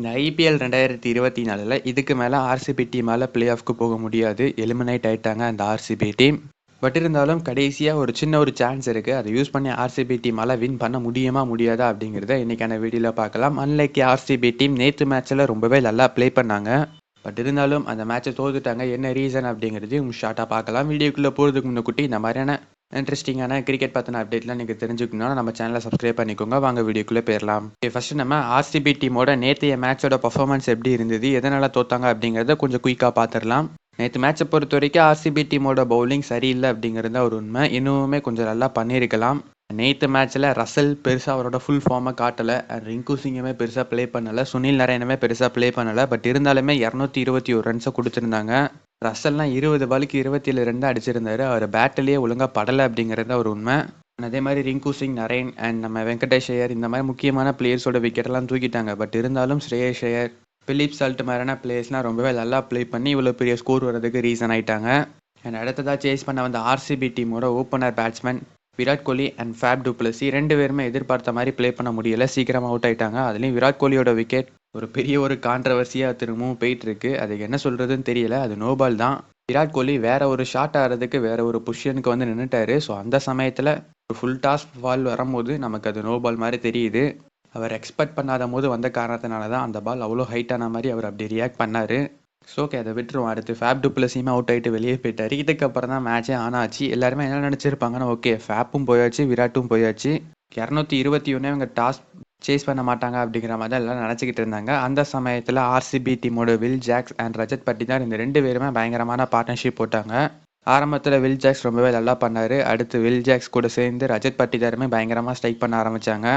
இந்த ஐபிஎல் ரெண்டாயிரத்தி இருபத்தி நாலில் இதுக்கு மேலே ஆர்சிபி டீமால் பிளே ஆஃப்க்கு போக முடியாது. எலிமினேட் ஆயிட்டாங்க அந்த ஆர்சிபி டீம் பட் இருந்தாலும் கடைசியாக ஒரு சின்ன ஒரு சான்ஸ் இருக்குது அதை யூஸ் பண்ணி ஆர்சிபி டீமால் வின் பண்ண முடியுமா முடியாதா அப்படிங்கிறத இன்றைக்கான வீடியோவில் பார்க்கலாம். அன்லைக் ஆர்சிபி டீம் நேற்று மேட்ச்சில் ரொம்பவே நல்லா ப்ளே பண்ணாங்க. பட் இருந்தாலும் அந்த மேட்ச்சை தோத்துட்டாங்க. என்ன ரீசன் அப்படிங்கிறதையும் ஷார்ட்டாக பார்க்கலாம். வீடியோக்குள்ளே போகிறதுக்கு முன்னக்குட்டி இந்த மாதிரியான இன்ட்ரெஸ்டிங்கான கிரிக்கெட் பற்றின அப்டேட்லாம் நீங்கள் தெரிஞ்சுக்கணும்னா நம்ம சேனலை சப்ஸ்கிரைப் பண்ணிக்கோங்க. வாங்க வீடியோக்குள்ளே போயிடலாம் ஃபர்ஸ்ட் நம்ம ஆர்சிபி டீமோட நேற்றைய மேட்சோட பர்ஃபார்மன்ஸ் எப்படி இருந்தது எதனால் தோத்தாங்க அப்படிங்கிறத கொஞ்சம் குயிக்காக பார்த்துடலாம் நேற்று மேட்சை பொறுத்த வரைக்கும் ஆர்சிபி டீமோட பவுலிங் சரியில்லை அப்படிங்கிறது ஒரு உண்மை. இன்னுமே கொஞ்சம் நல்லா பண்ணியிருக்கலாம். நேற்று மேட்ச்சில் ரசல் பெருசாக அவரோட ஃபுல் ஃபார்மை காட்டலை. ரிங்கு சிங்குமே பெருசாக ப்ளே பண்ணலை. சுனில் நாராயணமே பெருசாக ப்ளே பண்ணலை. பட் இருந்தாலுமே இரநூத்தி இருபத்தி ஒரு ரன்ஸை கொடுத்துருந்தாங்க. ரசல்லாம் இருபது பாலுக்கு இருபத்தி ஏழு ரெண்டு அடிச்சிருந்தாரு. அவர் பேட்டிலேயே ஒழுங்காக படலை அப்படிங்கிறது ஒரு உண்மை. அதே மாதிரி ரிங்கு சிங் நரேன் அண்ட் நம்ம வெங்கடேஷ் ஐயர் இந்த மாதிரி முக்கியமான பிளேயர்ஸோட விக்கெட்டெல்லாம் தூக்கிட்டாங்க. பட் இருந்தாலும் ஸ்ரேயஸ் ஐயர் பிலிப் சால்ட் மாதிரியான பிளேயர்ஸ்லாம் ரொம்பவே நல்லா ப்ளே பண்ணி இவ்வளோ பெரிய ஸ்கோர் வரதுக்கு ரீசன் ஆயிட்டாங்க. அண்ட் அடுத்ததாக சேஸ் பண்ண வந்த ஆர்சிபி டீமோட opener batsman Virat Kohli and Faf du Plessis ரெண்டு பேருமே எதிர்பார்த்த மாதிரி ப்ளே பண்ண முடியல. சீக்கிரமாக அவுட் ஆயிட்டாங்க. அதுலேயும் விராட் கோலியோட விக்கெட் ஒரு பெரிய ஒரு கான்ட்ரவர்சியாக திரும்பவும் போயிட்டு இருக்கு அதுக்கு என்ன சொல்றதுன்னு தெரியல. அது நோபால் தான். விராட் கோலி வேற ஒரு ஷாட் ஆடுறதுக்கு வேற ஒரு பொசிஷனுக்கு வந்து நின்றுட்டாரு ஸோ அந்த சமயத்தில் ஒரு ஃபுல் டாஸ் பால் வரும்போது நமக்கு அது நோ பால் மாதிரி தெரியுது. அவர் எக்ஸ்பெக்ட் பண்ணாத போது வந்த காரணத்தினால தான் அந்த பால் அவ்வளோ ஹைட்டான மாதிரி அவர் அப்படி ரியாக்ட் பண்ணார். ஸோ ஓகே அதை விட்டுருவோம். அடுத்து ஃபேப் டுப்ளஸியுமே அவுட் ஆகிட்டு வெளியே போயிட்டார். இதுக்கப்புறம் தான் மேட்சே ஆன் ஆச்சு எல்லாருமே என்ன நினச்சிருப்பாங்கன்னா ஓகே ஃபேப்பும் போயாச்சு விராட்டும் போயாச்சு. இரநூத்தி இருபத்தி ஒன்று இவங்க டாஸ் சேஸ் பண்ண மாட்டாங்க அப்படிங்கிற மாதிரி தான் எல்லாம் நினச்சிக்கிட்டு இருந்தாங்க. அந்த சமயத்தில் ஆர்சிபி டீமோட வில் ஜாக்ஸ் அண்ட் ரஜத் பட்டி தான் இந்த ரெண்டு பேருமே பயங்கரமான பார்ட்னர்ஷிப் போட்டாங்க. ஆரம்பத்தில் வில் ஜாக்ஸ் ரொம்பவே நல்லா பண்ணார். அடுத்து வில் ஜாக்ஸ் கூட சேர்ந்து ரஜத் பட்டிதாருமே பயங்கரமாக ஸ்ட்ரைக் பண்ண ஆரம்பித்தாங்க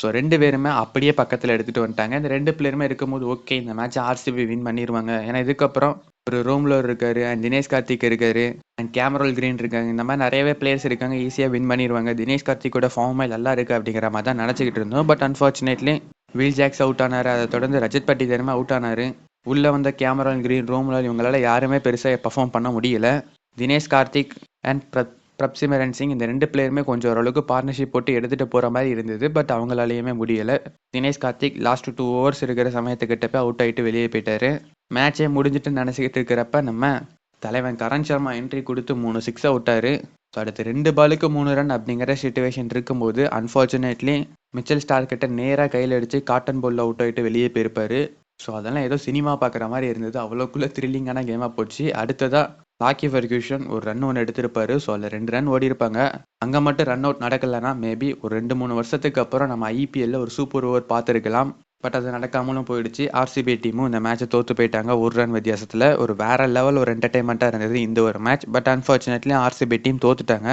ஸோ ரெண்டு பேருமே அப்படியே பக்கத்தில் எடுத்துகிட்டு வந்துட்டாங்க. இந்த ரெண்டு பிளேயருமே இருக்கும்போது ஓகே இந்த மேட்ச் ஆர்சிபி வின் பண்ணிடுவாங்க ஏன்னா இதுக்கப்புறம் ஒரு ரோம்லோர் இருக்காரு அண்ட் தினேஷ் கார்த்திக் இருக்காரு அண்ட் கேமரோல் கிரீன் இருக்காங்க. இந்த மாதிரி நிறையவே பிளேயர்ஸ் இருக்காங்க ஈஸியாக வின் பண்ணிடுவாங்க தினேஷ் கார்த்திக்கோட ஃபார்மே நல்லா இருக்குது அப்படிங்கிற மாதிரி தான் நினச்சிக்கிட்டு இருந்தோம். But unfortunately Will Jacks out ஆனார். அதை தொடர்ந்து ரஜத் பட்டி தருமே அவுட் ஆனார். உள்ளே வந்த கேமரல் கிரீன் ரோம்லர் இவங்களால் யாருமே பெருசாக பர்ஃபார்ம் பண்ண முடியல. தினேஷ் கார்த்திக் அண்ட் பிரப் பிரப்சிமரன் சிங் இந்த ரெண்டு பிளேயருமே கொஞ்சம் ஓரளவுக்கு பார்ட்னர்ஷிப் போட்டு எடுத்துகிட்டு போகிற மாதிரி இருந்தது. பட் அவங்களாலேயுமே முடியலை. Dinesh Karthik last two overs இருக்கிற சமயத்துக்கிட்ட போய் அவுட் ஆகிட்டு வெளியே போயிட்டாரு. மேட்சே முடிஞ்சிட்டு நினச்சிக்கிட்டு இருக்கிறப்ப நம்ம தலைவன் கரண் சர்மா என்ட்ரி கொடுத்து மூணு சிக்ஸை விட்டாரு. ஸோ அடுத்து ரெண்டு பாலுக்கு மூணு ரன் அப்படிங்கிற சுச்சுவேஷன் இருக்கும்போது அன்ஃபார்ச்சுனேட்லி மிச்சல் ஸ்டார் கிட்ட நேராக கையில் அடித்து காட்டன் பாலில் அவுட் ஆகிட்டு வெளியே போயிருப்பாரு. ஸோ அதெல்லாம் ஏதோ சினிமா பார்க்குற மாதிரி இருந்தது. அவ்வளோக்குள்ள த்ரில்லிங்கான கேமாக போச்சு. அடுத்ததாக லாக்கி ஃபர்கியூஷன் ஒரு ரன் ஒன்று எடுத்திருப்பாரு. ஸோ அதில் ரெண்டு ரன் ஓடி இருப்பாங்க அங்கே மட்டும் ரன் அவுட் நடக்கலைன்னா மேபி ஒரு ரெண்டு மூணு வருஷத்துக்கு அப்புறம் நம்ம ஐபிஎல்ல ஒரு சூப்பர் ஓவர் பார்த்துருக்கலாம். பட் அது நடக்காமலும் போயிடுச்சு. ஆர்சிபி டீமும் இந்த மேட்ச்சை தோற்று போயிட்டாங்க. ஒரு ரன் வித்தியாசத்தில். ஒரு வேற லெவல் ஒரு என்டர்டைன்மெண்ட்டாக இருந்தது இந்த ஒரு match but unfortunately RCB team தோத்துட்டாங்க.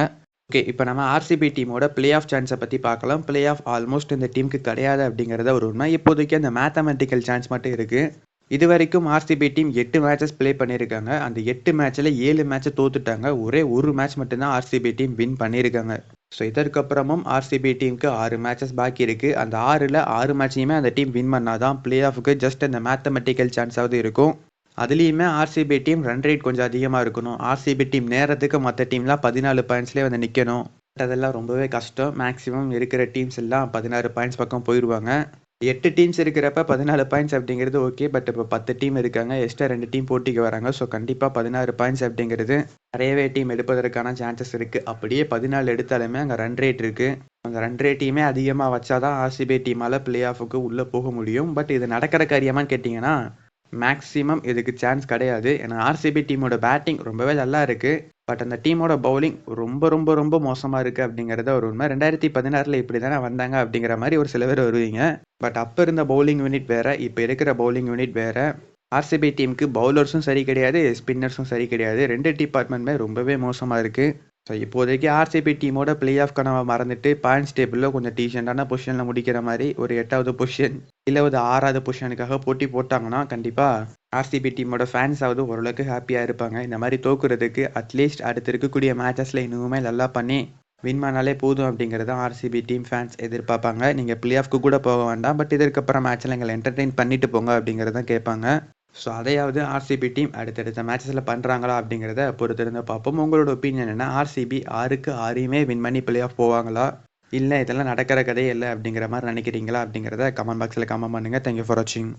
Okay இப்போ நம்ம ஆர்சிபி டீமோட பிளே ஆஃப் சான்ஸை பற்றி பார்க்கலாம். பிளே ஆஃப் ஆல்மோஸ்ட் இந்த டீமுக்கு கிடையாது அப்படிங்கிறத ஒரு உண்மை. இப்போதைக்கு அந்த மேத்தமெட்டிக்கல் சான்ஸ் மட்டும் இருக்குது இது வரைக்கும் ஆர்சிபி டீம் எட்டு மேட்சஸ் ப்ளே பண்ணியிருக்காங்க. அந்த எட்டு மேட்ச்சில் ஏழு மேட்சை தோத்துட்டாங்க. ஒரே ஒரு மேட்ச் மட்டும்தான் ஆர்சிபி டீம் வின் பண்ணியிருக்காங்க. ஸோ இதற்கப்புறமும் ஆர்சிபி டீமுக்கு ஆறு மேட்சஸ் பாக்கி இருக்குது அந்த ஆறில் ஆறு மேட்சையுமே அந்த டீம் வின் பண்ணால் தான் பிளே ஆஃபுக்கு ஜஸ்ட் அந்த மேத்தமெட்டிக்கல் சான்ஸாவது இருக்கும் அதுலேயுமே ஆர்சிபி டீம் ரன் ரேட் கொஞ்சம் அதிகமாக இருக்கணும். ஆர்சிபி டீம் நேரத்துக்கு மற்ற டீம்லாம் பதினாலு பாயிண்ட்ஸ்லேயே வந்து நிற்கணும் அதெல்லாம் ரொம்பவே கஷ்டம். மேக்ஸிமம் இருக்கிற டீம்ஸ் எல்லாம் பதினாறு பாயிண்ட்ஸ் பக்கம் போயிடுவாங்க எட்டு டீம்ஸ் இருக்கிறப்ப பதினாலு பாயிண்ட்ஸ் அப்படிங்கிறது ஓகே பட் இப்போ பத்து டீம் இருக்காங்க எக்ஸ்ட்ரா ரெண்டு டீம் போட்டிக்கு வராங்க. ஸோ கண்டிப்பாக பதினாறு பாயிண்ட்ஸ் அப்படிங்கிறது நிறையவே டீம் எடுப்பதற்கான சான்சஸ் இருக்குது அப்படியே பதினாலு எடுத்தாலுமே அங்கே ரன் ரேட் இருக்குது அந்த ரன் ரேட்டையுமே அதிகமாக வச்சாதான் ஆர்சிபி டீமால் பிளே ஆஃபுக்கு உள்ளே போக முடியும். பட் இது நடக்கிற காரியமான்னு கேட்டிங்கன்னா மேக்ஸிமம் இதுக்கு சான்ஸ் கிடையாது. ஏன்னா ஆர்சிபி டீமோட பேட்டிங் ரொம்பவே நல்லா இருக்குது பட் அந்த டீமோட பவுலிங் ரொம்ப ரொம்ப ரொம்ப மோசமாக இருக்குது அப்படிங்கிறத ஒரு உண்மை. ரெண்டாயிரத்தி பதினாறில் இப்படி தானே வந்தாங்க அப்படிங்கிற மாதிரி ஒரு சில பேர் வருவீங்க. பட் அப்போ இருந்த பவுலிங் யூனிட் வேறு இப்போ இருக்கிற பவுலிங் யூனிட் வேறு. ஆர்சிபி டீமுக்கு பவுலர்ஸும் சரி கிடையாது ஸ்பின்னர்ஸும் சரி கிடையாது. ரெண்டு டிபார்ட்மெண்ட்டுமே ரொம்பவே மோசமாக இருக்குது ஸோ இப்போதைக்கு ஆர்சிபி டீமோட பிளே ஆஃப் கனவை மறந்துட்டு பாயிண்ட்ஸ் டேபிளில் கொஞ்சம் டீசெண்டான பொசிஷனில் முடிக்கிற மாதிரி ஒரு எட்டாவது பொசிஷன் இல்லை ஒரு ஆறாவது பொசிஷனுக்காக போட்டி போட்டாங்கன்னா கண்டிப்பாக ஆர்சிபி டீமோட ஃபேன்ஸாவது ஓரளவுக்கு ஹாப்பியாக இருப்பாங்க. இந்த மாதிரி தோக்குறதுக்கு அட்லீஸ்ட் அடுத்து இருக்கக்கூடிய மேட்சஸில் இன்னுமே நல்லா பண்ணி வின் பண்ணாலே போதும் அப்படிங்கிறத ஆர்சிபி டீம் ஃபேன்ஸ் எதிர்பார்ப்பாங்க. நீங்கள் பிளே ஆஃப்க்கு கூட போக வேண்டாம். பட் இதற்கப்புறம் மேட்ச்சில் எங்களை என்டர்டெயின் பண்ணிட்டு போங்க அப்படிங்கிறத கேட்பாங்க. ஸோ அதையாவது ஆர்சிபி டீம் அடுத்தடுத்த மேட்சஸில் பண்ணுறாங்களா அப்படிங்கிறத பொறுத்திருந்து பார்ப்போம். உங்களோட ஒப்பீனியன் என்ன? ஆர்சிபி ஆறுக்கு ஆறையுமே வின் பண்ணி பிளே ஆஃப் போவாங்களா? இல்லை இதெல்லாம் நடக்கிற கதையே இல்லை அப்படிங்கிற மாதிரி நினைக்கிறீங்களா அப்படிங்கிறத கமெண்ட் பாக்ஸில் கமெண்ட் பண்ணுங்கள் தேங்க்யூ ஃபார் வாட்சிங்